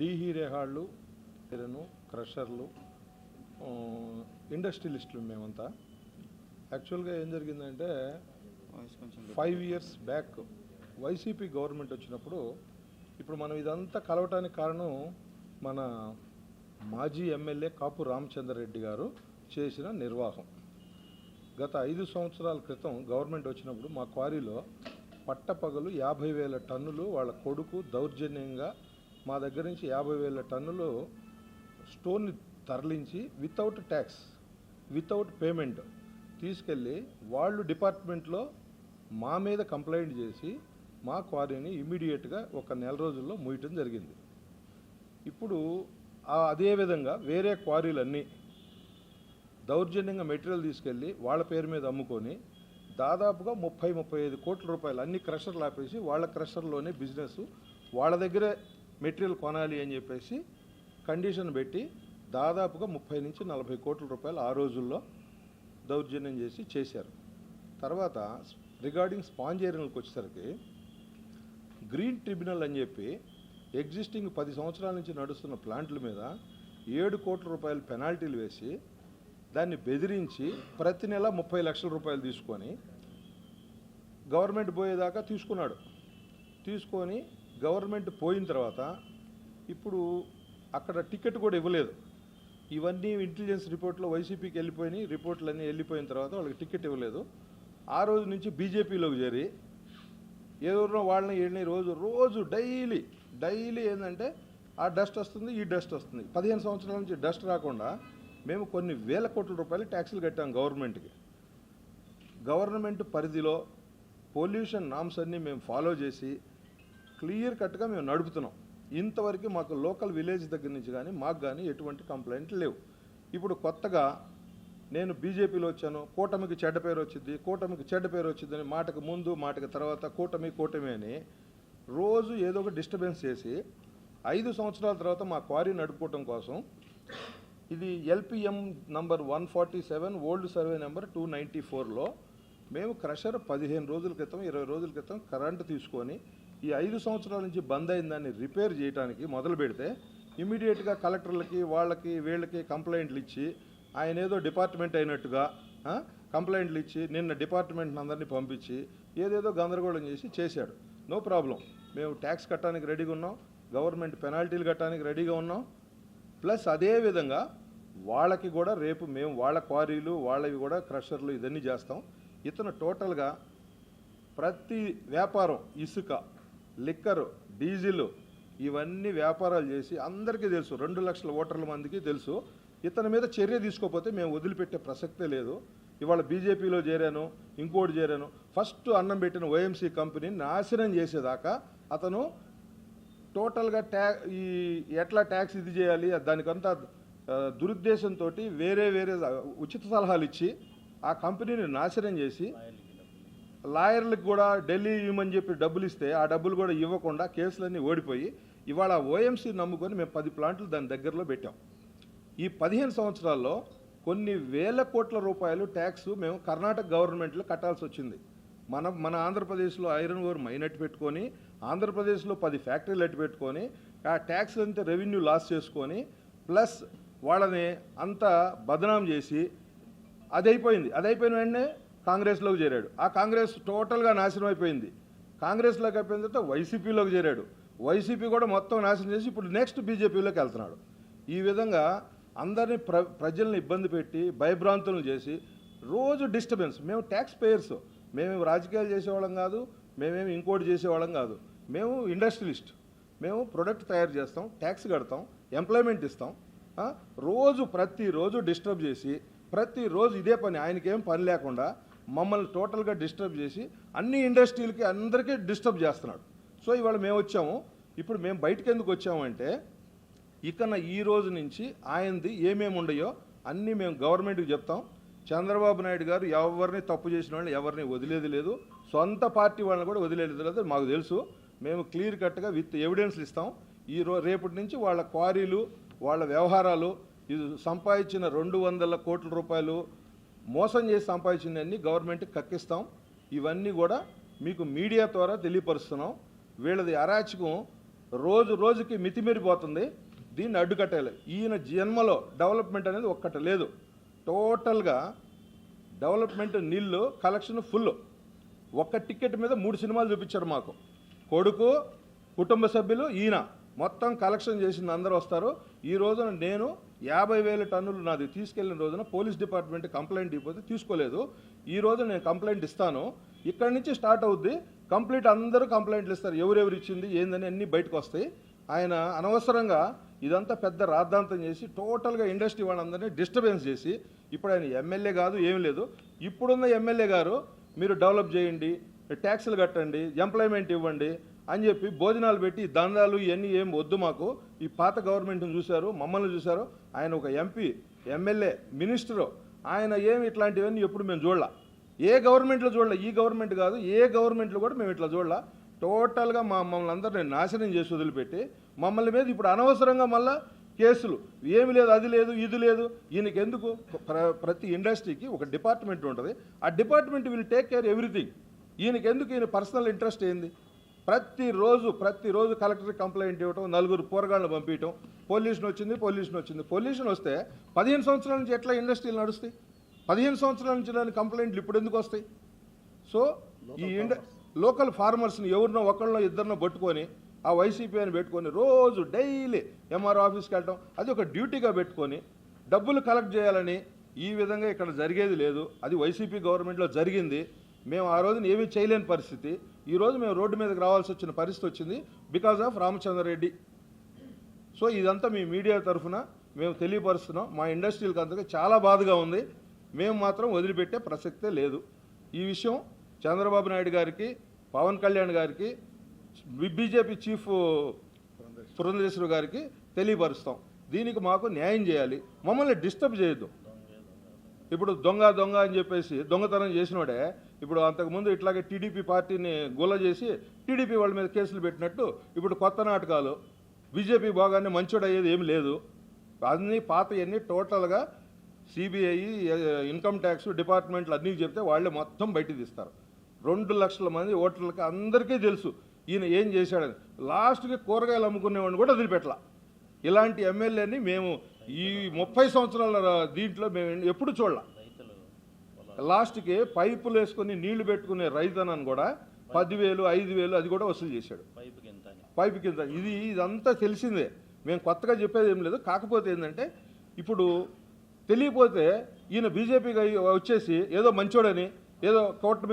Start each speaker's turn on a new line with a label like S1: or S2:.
S1: డీహీరేహాళ్ళు iron క్రషర్లు ఇండస్ట్రియలిస్టులు మేమంతా. యాక్చువల్గా ఏం జరిగిందంటే five years back YCP government వచ్చినప్పుడు ఇప్పుడు మనం ఇదంతా కలవటానికి కారణం మన మాజీ ఎమ్మెల్యే కాపు రామచంద్రరెడ్డి గారు చేసిన నిర్వాహం. గత ఐదు సంవత్సరాల క్రితం గవర్నమెంట్ వచ్చినప్పుడు మా క్వారీలో పట్టపగలు యాభై వేల టన్నులు వాళ్ళ కొడుకు దౌర్జన్యంగా మా దగ్గర నుంచి యాభై వేల టన్నులు స్టోన్ని తరలించి వితౌట్ ట్యాక్స్ వితౌట్ పేమెంట్ తీసుకెళ్ళి వాళ్ళు డిపార్ట్మెంట్లో మా మీద కంప్లైంట్ చేసి మా క్వారీని ఇమీడియట్గా ఒక నెల రోజుల్లో మూయటం జరిగింది. ఇప్పుడు అదే విధంగా వేరే క్వారీలన్నీ దౌర్జన్యంగా మెటీరియల్ తీసుకెళ్ళి వాళ్ళ పేరు మీద అమ్ముకొని దాదాపుగా ముప్పై ముప్పై ఐదు కోట్ల రూపాయలు అన్ని క్రషర్లు ఆపేసి వాళ్ళ క్రషర్లోనే బిజినెస్ వాళ్ళ దగ్గరే మెటీరియల్ కొనాలి అని చెప్పేసి కండిషన్ పెట్టి దాదాపుగా ముప్పై నుంచి నలభై కోట్ల రూపాయలు ఆ రోజుల్లో దౌర్జన్యం చేసి చేశారు. తర్వాత రిగార్డింగ్ స్పాంజ్ ఏరియాలకు వచ్చేసరికి గ్రీన్ ట్రిబ్యునల్ అని చెప్పి ఎగ్జిస్టింగ్ పది సంవత్సరాల నుంచి నడుస్తున్న ప్లాంట్ల మీద ఏడు కోట్ల రూపాయలు పెనాల్టీలు వేసి దాన్ని బెదిరించి ప్రతి నెల ముప్పై లక్షల రూపాయలు తీసుకొని గవర్నమెంట్ పోయేదాకా తీసుకున్నాడు. తీసుకొని గవర్నమెంట్ పోయిన తర్వాత ఇప్పుడు అక్కడ టికెట్ కూడా ఇవ్వలేదు. ఇవన్నీ ఇంటెలిజెన్స్ రిపోర్ట్లో వైసీపీకి వెళ్ళిపోయినాయి. రిపోర్ట్లన్నీ వెళ్ళిపోయిన తర్వాత వాళ్ళకి టికెట్ ఇవ్వలేదు. ఆ రోజు నుంచి బీజేపీలోకి చేరి ఎవరినో వాళ్ళని వీళ్ళని రోజు రోజు డైలీ డైలీ ఏంటంటే ఆ డస్ట్ వస్తుంది ఈ డస్ట్ వస్తుంది. పదిహేను సంవత్సరాల నుంచి డస్ట్ రాకుండా మేము కొన్ని వేల కోట్ల రూపాయలు ట్యాక్సులు కట్టాం గవర్నమెంట్కి. గవర్నమెంట్ పరిధిలో పొల్యూషన్ నామ్స్ అన్నీ మేము ఫాలో చేసి క్లియర్ కట్గా మేము నడుపుతున్నాం. ఇంతవరకు మాకు లోకల్ విలేజ్ దగ్గర నుంచి కానీ మాకు కానీ ఎటువంటి కంప్లైంట్ లేవు. ఇప్పుడు కొత్తగా నేను బీజేపీలో వచ్చాను కూటమికి చెడ్డ పేరు వచ్చింది కూటమికి చెడ్డ పేరు వచ్చిందని మాటకు ముందు మాటకు తర్వాత కూటమి కూటమి అని రోజు ఏదో ఒక డిస్టర్బెన్స్ చేసి ఐదు సంవత్సరాల తర్వాత మా క్వారీ నడుపుకోవటం కోసం ఇది LPM number one forty seven old survey number two ninety ఫోర్లో మేము క్రషర్ పదిహేను రోజుల క్రితం ఇరవై రోజుల క్రితం కరెంటు తీసుకొని ఈ ఐదు సంవత్సరాల నుంచి బంద్ అయిన దాన్ని రిపేర్ చేయడానికి మొదలు పెడితే ఇమీడియట్గా కలెక్టర్లకి వాళ్ళకి వీళ్ళకి కంప్లైంట్లు ఇచ్చి ఆయన ఏదో డిపార్ట్మెంట్ అయినట్టుగా కంప్లైంట్లు ఇచ్చి నిన్న డిపార్ట్మెంట్ అందరినీ పంపించి ఏదేదో గందరగోళం చేసి చేశాడు. No problem. మేము ట్యాక్స్ కట్టడానికి రెడీగా ఉన్నాం గవర్నమెంట్ పెనాల్టీలు కట్టడానికి రెడీగా ఉన్నాం. ప్లస్ అదే విధంగా వాళ్ళకి కూడా రేపు మేము వాళ్ళ క్వారీలు వాళ్ళవి కూడా క్రషర్లు ఇదన్నీ చేస్తాం. ఇతను టోటల్గా ప్రతి వ్యాపారం ఇసుక లిక్కరు డీజిల్ ఇవన్నీ వ్యాపారాలు చేసి అందరికీ తెలుసు. రెండు లక్షల ఓటర్ల మందికి తెలుసు. ఇతని మీద చర్య తీసుకోకపోతే మేము వదిలిపెట్టే ప్రసక్తే లేదు. ఇవాళ బీజేపీలో చేరాను ఇంకోటి చేరాను. ఫస్ట్ అన్నం పెట్టిన ఓఎంసీ కంపెనీని నాశనం చేసేదాకా అతను టోటల్గా ట్యా ఈ ఎట్లా ట్యాక్స్ ఇది చేయాలి దానికంతా దురుద్దేశంతో వేరే వేరే ఉచిత సలహాలు ఇచ్చి ఆ కంపెనీని నాశనం చేసి లాయర్లకు కూడా ఢిల్లీ ఇవ్వమని చెప్పి డబ్బులు ఇస్తే ఆ డబ్బులు కూడా ఇవ్వకుండా కేసులన్నీ ఓడిపోయి ఇవాళ ఓఎంసీ నమ్ముకొని మేము పది ప్లాంట్లు దాని దగ్గరలో పెట్టాం. ఈ పదిహేను సంవత్సరాల్లో కొన్ని వేల కోట్ల రూపాయలు ట్యాక్స్ మేము కర్ణాటక గవర్నమెంట్లో కట్టాల్సి వచ్చింది. మన మన ఆంధ్రప్రదేశ్లో ఐరన్ ఓర్ మైన్ అట్టు పెట్టుకొని ఆంధ్రప్రదేశ్లో పది ఫ్యాక్టరీలు అట్టు పెట్టుకొని ఆ ట్యాక్స్ అంతా రెవెన్యూ లాస్ చేసుకొని ప్లస్ వాళ్ళని అంతా బదనాం చేసి అది అయిపోయింది అది అయిపోయిన వెంటనే కాంగ్రెస్లోకి చేరాడు. ఆ కాంగ్రెస్ టోటల్గా నాశనం అయిపోయింది. కాంగ్రెస్లోకి అయిపోయిన తర్వాత వైసీపీలోకి చేరాడు. వైసీపీ కూడా మొత్తం నాశనం చేసి ఇప్పుడు నెక్స్ట్ బీజేపీలోకి వెళ్తున్నాడు. ఈ విధంగా అందరినీ ప్ర ప్రజల్ని ఇబ్బంది పెట్టి భయభ్రాంతులను చేసి రోజు డిస్టర్బెన్స్. మేము ట్యాక్స్ పేయర్స్. మేము రాజకీయాలు చేసేవాళ్ళం కాదు. మేమేమి ఇంకోటి చేసేవాళ్ళం కాదు. మేము ఇండస్ట్రియలిస్ట్. మేము ప్రొడక్ట్ తయారు చేస్తాం ట్యాక్స్ కడతాం ఎంప్లాయ్మెంట్ ఇస్తాం. రోజు ప్రతిరోజు డిస్టర్బ్ చేసి ప్రతిరోజు ఇదే పని. ఆయనకేం పని లేకుండా మమ్మల్ని టోటల్గా డిస్టర్బ్ చేసి అన్ని ఇండస్ట్రీలకి అందరికీ డిస్టర్బ్ చేస్తున్నాడు. సో ఇవాళ మేము వచ్చాము. ఇప్పుడు మేము బయటకు ఎందుకు వచ్చామంటే ఇకన ఈ రోజు నుంచి ఆయనది ఏమేమి ఉండయో అన్నీ మేము గవర్నమెంట్కి చెప్తాం. చంద్రబాబు నాయుడు గారు ఎవరిని తప్పు చేసిన వాళ్ళని ఎవరిని వదిలేది లేదు. సొంత పార్టీ వాళ్ళని కూడా వదిలేదు లేదు మాకు తెలుసు. మేము క్లియర్ కట్గా విత్ ఎవిడెన్స్లు ఇస్తాం. ఈ రో రేపటి నుంచి వాళ్ళ క్వారీలు వాళ్ళ వ్యవహారాలు ఇది సంపాదించిన రెండు వందల కోట్ల రూపాయలు మోసం చేసి సంపాదించినవన్నీ గవర్నమెంట్కి కక్కిస్తాం. ఇవన్నీ కూడా మీకు మీడియా ద్వారా తెలియపరుస్తున్నాం. వీళ్ళది అరాచకం రోజు రోజుకి మితిమీరిపోతుంది. దీన్ని అడ్డుకట్టాలి ఈయన జన్మలో డెవలప్మెంట్ అనేది ఒక్కట లేదు. టోటల్గా డెవలప్మెంట్ నీళ్ళు కలెక్షన్ ఫుల్. ఒక్క టికెట్ మీద మూడు సినిమాలు చూపించారు మాకు. కొడుకు కుటుంబ సభ్యులు ఈయన. మొత్తం కలెక్షన్ చేసింది అందరూ వస్తారు. ఈ రోజున నేను యాభై వేల టన్నులు నాది తీసుకెళ్ళిన రోజున పోలీస్ డిపార్ట్మెంట్ కంప్లైంట్ ఇవ్వకపోతే తీసుకోలేదు. ఈ రోజు నేను కంప్లైంట్ ఇస్తాను. ఇక్కడ నుంచి స్టార్ట్ అవుద్ది. కంప్లీట్ అందరూ కంప్లైంట్లు ఇస్తారు. ఎవరెవరు ఇచ్చింది ఏందని అన్నీ బయటకు వస్తాయి. ఆయన అనవసరంగా ఇదంతా పెద్ద రాద్ధాంతం చేసి టోటల్గా ఇండస్ట్రీ వాళ్ళందరినీ డిస్టర్బెన్స్ చేసి ఇప్పుడు ఆయన ఎమ్మెల్యే కాదు ఏం లేదు. ఇప్పుడున్న ఎమ్మెల్యే గారు మీరు డెవలప్ చేయండి ట్యాక్సులు కట్టండి ఎంప్లాయ్మెంట్ ఇవ్వండి అని చెప్పి భోజనాలు పెట్టి దందాలు ఇవన్నీ ఏం వద్దు మాకు. ఈ పాత గవర్నమెంట్ని చూశారు మమ్మల్ని చూశారు. ఆయన ఒక ఎంపీ ఎమ్మెల్యే మినిస్టరు ఆయన ఏమి ఇట్లాంటివన్నీ ఎప్పుడు మేము చూడాల. ఏ గవర్నమెంట్లో చూడలే. ఈ గవర్నమెంట్ కాదు ఏ గవర్నమెంట్లో కూడా మేము ఇట్లా చూడాల. టోటల్గా మా మమ్మల్ని అందరినీ నాశనం చేసి వదిలిపెట్టి మమ్మల్ని మీద ఇప్పుడు అనవసరంగా మళ్ళా కేసులు. ఏమి లేదు అది లేదు ఇది లేదు. ఈయనకి ఎందుకు? ప్ర- ప్రతి ఇండస్ట్రీకి ఒక డిపార్ట్మెంట్ ఉంటుంది. ఆ department will take care everything. ఈయనకి ఎందుకు ఈయన పర్సనల్ ఇంట్రెస్ట్ ఏంది? ప్రతిరోజు ప్రతిరోజు కలెక్టర్ కంప్లైంట్ ఇవ్వటం నలుగురు పోరగాళ్ళని పంపించడం పొల్యూషన్ వచ్చింది పొల్యూషన్ వచ్చింది. పొల్యూషన్ వస్తే పదిహేను సంవత్సరాల నుంచి ఎట్లా ఇండస్ట్రీలు నడుస్తాయి? పదిహేను సంవత్సరాల నుంచి దాని కంప్లైంట్లు ఇప్పుడు ఎందుకు వస్తాయి? సో ఈ ఇండ లోకల్ ఫార్మర్స్ని ఎవరినో ఒకళ్ళనో ఇద్దరినో పట్టుకొని ఆ వైసీపీ అని పెట్టుకొని రోజు డైలీ ఎంఆర్ ఆఫీస్కి వెళ్ళటం అది ఒక డ్యూటీగా పెట్టుకొని డబ్బులు కలెక్ట్ చేయాలని ఈ విధంగా ఇక్కడ జరిగేది లేదు. అది వైసీపీ గవర్నమెంట్లో జరిగింది. మేము ఆ రోజున ఏమీ చేయలేని పరిస్థితి. ఈరోజు మేము రోడ్డు మీదకి రావాల్సి వచ్చిన పరిస్థితి వచ్చింది బికాజ్ ఆఫ్ రామచంద్రరెడ్డి సో ఇదంతా మీ మీడియా తరఫున మేము తెలియపరుస్తున్నాం. మా ఇండస్ట్రీలకు అంతగా చాలా బాధగా ఉంది. మేము మాత్రం వదిలిపెట్టే ప్రసక్తే లేదు. ఈ విషయం చంద్రబాబు నాయుడు గారికి పవన్ కళ్యాణ్ గారికి బీజేపీ చీఫ్ పురంధరేశ్వర గారికి తెలియపరుస్తాం. దీనికి మాకు న్యాయం చేయాలి. మమ్మల్ని డిస్టర్బ్ చేయొద్దు. ఇప్పుడు దొంగ దొంగ అని చెప్పేసి దొంగతనం చేసినోడే ఇప్పుడు అంతకుముందు ఇట్లాగే టీడీపీ పార్టీని గొల్ల చేసి టీడీపీ వాళ్ళ మీద కేసులు పెట్టినట్టు ఇప్పుడు కొత్త నాటకాలు బీజేపీ భాగాన్ని మంచోడు అయ్యేది ఏమి లేదు. అన్నీ పాతవన్నీ టోటల్గా సిబిఐ ఇన్కమ్ ట్యాక్స్ డిపార్ట్మెంట్లు అన్నీ చెప్తే వాళ్ళే మొత్తం బయట తీస్తారు. రెండు లక్షల మంది ఓటర్లకి అందరికీ తెలుసు ఈయన ఏం చేశాడని. లాస్ట్కి కూరగాయలు అమ్ముకునేవాడిని కూడా వదిలిపెట్టలా. ఇలాంటి ఎమ్మెల్యేని మేము ఈ ముప్పై సంవత్సరాల దీంట్లో మేము ఎప్పుడు చూడాల. లాస్ట్కి పైపులు వేసుకొని నీళ్ళు పెట్టుకునే రైతన్నను కూడా పదివేలు ఐదు వేలు అది కూడా వసూలు చేశాడు.
S2: పైపు కింద
S1: ఇది ఇదంతా తెలిసిందే. మేము కొత్తగా చెప్పేది ఏం లేదు. కాకపోతే ఏంటంటే ఇప్పుడు తెలియపోతే ఈయన బీజేపీకి వచ్చేసి ఏదో మంచోడని ఏదో కోర్టు